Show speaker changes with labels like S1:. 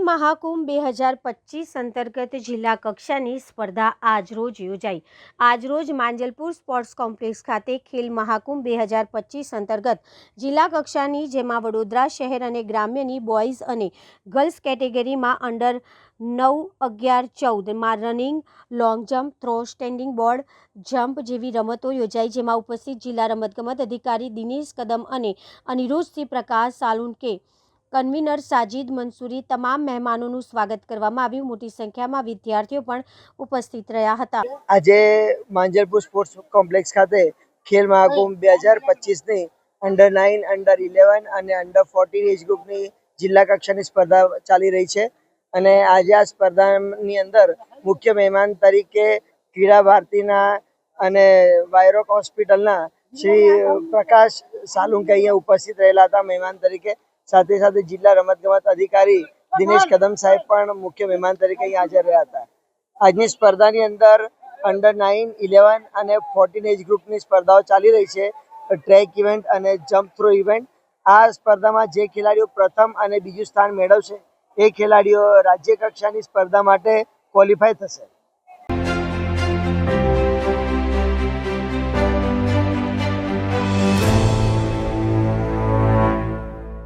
S1: મહાકુંભ બે હજાર પચીસ અંતર્ગત જિલ્લા કક્ષાની સ્પર્ધા આજરોજ યોજાઈ. આજરોજ માંજલપુર સ્પોર્ટ્સ કોમ્પ્લેક્સ ખાતે ખેલ મહાકુંભ બે હજાર પચીસ અંતર્ગત જિલ્લા કક્ષાની, જેમાં વડોદરા શહેર અને ગ્રામ્યની બોયઝ અને ગર્લ્સ કેટેગરીમાં અંડર નવ, અગિયાર, ચૌદમાં running, long jump, throw standing board, jump જેવી રમતો યોજાઈ, જેમાં ઉપસ્થિત જિલ્લા રમતગમત અધિકારી દિનેશ કદમ અને અનિરુદ્ધસિંહ પ્રકાશ સાલુંકે કન્વીનર સાજિદ મંસૂરી તમામ મહેમાનોનું સ્વાગત કરવામાં આવ્યું. મોટી સંખ્યામાં વિદ્યાર્થીઓ પણ ઉપસ્થિત રહ્યા હતા.
S2: આજે માંજલપુર સ્પોર્ટ્સ કોમ્પ્લેક્સ ખાતે ખેલ મહાકુંભ બે હજાર પચીસની અંડર નાઇન અંડર ઇલેવન અને અંડર ફોર્ટીન એજ ગ્રુપની જિલ્લા કક્ષાની સ્પર્ધા ચાલી રહી છે. અને આજે આ સ્પર્ધાની અંદર મુખ્ય મહેમાન તરીકે ક્રીડા ભારતીના અને વાયરોક હોસ્પિટલના શ્રી પ્રકાશ સાલુંકે અહીંયા ઉપસ્થિત રહેલા હતા. મહેમાન તરીકે સાથે સાથે જિલ્લા રમતગમત અધિકારી દિનેશ કદમ સાહેબ પણ મુખ્ય મહેમાન તરીકે અહીં હાજર રહ્યા હતા. આજની સ્પર્ધાની અંદર અંડર નાઇન ઇલેવન અને ફોર્ટીન એજ ગ્રુપની સ્પર્ધાઓ ચાલી રહી છે. ટ્રેક ઇવેન્ટ અને જમ્પ થ્રો ઇવેન્ટ આ સ્પર્ધામાં જે ખેલાડીઓ પ્રથમ અને બીજું સ્થાન મેળવશે એ ખેલાડીઓ રાજ્ય કક્ષાની સ્પર્ધા માટે ક્વોલિફાય થશે.